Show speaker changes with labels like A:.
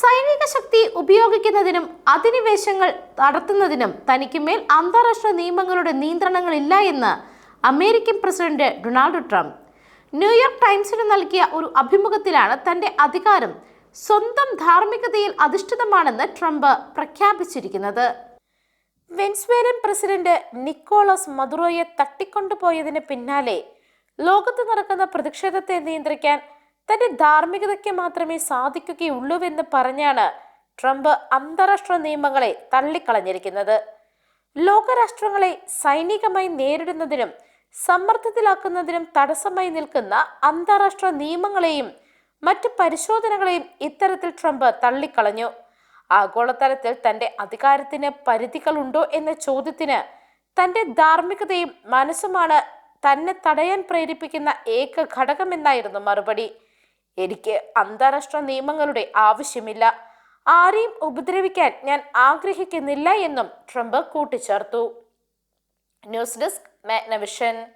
A: സൈനിക ശക്തി ഉപയോഗിക്കുന്നതിനും അധിനിവേശങ്ങൾ നടത്തുന്നതിനും തനിക്ക് മേൽ അന്താരാഷ്ട്ര നിയമങ്ങളുടെ നിയന്ത്രണങ്ങളില്ല എന്ന് American president Donald Trump. New York ടൈംസിന് നൽകിയ ഒരു അഭിമുഖത്തിലാണ് തന്റെ അധികാരം സ്വന്തം ധാർമ്മികതയിൽ അധിഷ്ഠിതമാണെന്ന് ട്രംപ് പ്രഖ്യാപിച്ചിരിക്കുന്നത്. വെൻസ്വേലൻ പ്രസിഡന്റ് നിക്കോളസ് മദുറോയെ തട്ടിക്കൊണ്ടുപോയതിന് പിന്നാലെ ലോകത്ത് നടക്കുന്ന പ്രതിഷേധത്തെ നിയന്ത്രിക്കാൻ തന്റെ ധാർമ്മികതയ്ക്ക് മാത്രമേ സാധിക്കുകയുള്ളൂവെന്ന് പറഞ്ഞാണ് ട്രംപ് അന്താരാഷ്ട്ര നിയമങ്ങളെ തള്ളിക്കളഞ്ഞിരിക്കുന്നത്. ലോകരാഷ്ട്രങ്ങളെ സൈനികമായി നേരിടുന്നതിനും സമ്മർദ്ദത്തിലാക്കുന്നതിനും തടസ്സമായി നിൽക്കുന്ന അന്താരാഷ്ട്ര നിയമങ്ങളെയും മറ്റ് പരിശോധനകളെയും ഇത്തരത്തിൽ ട്രംപ് തള്ളിക്കളഞ്ഞു. ആഗോളതലത്തിൽ തന്റെ അധികാരത്തിന് പരിധികളുണ്ടോ എന്ന ചോദ്യത്തിന് തന്റെ ധാർമ്മികതയും മനസ്സുമാണ് തന്നെ തടയാൻ പ്രേരിപ്പിക്കുന്ന ഏക ഘടകമെന്നായിരുന്നു മറുപടി. എനിക്ക് അന്താരാഷ്ട്ര നിയമങ്ങളുടെ ആവശ്യമില്ല. ആരെയും ഉപദ്രവിക്കാൻ ഞാൻ ആഗ്രഹിക്കുന്നില്ല എന്നും ട്രംപ് കൂട്ടിച്ചേർത്തു. News desk Magnavision.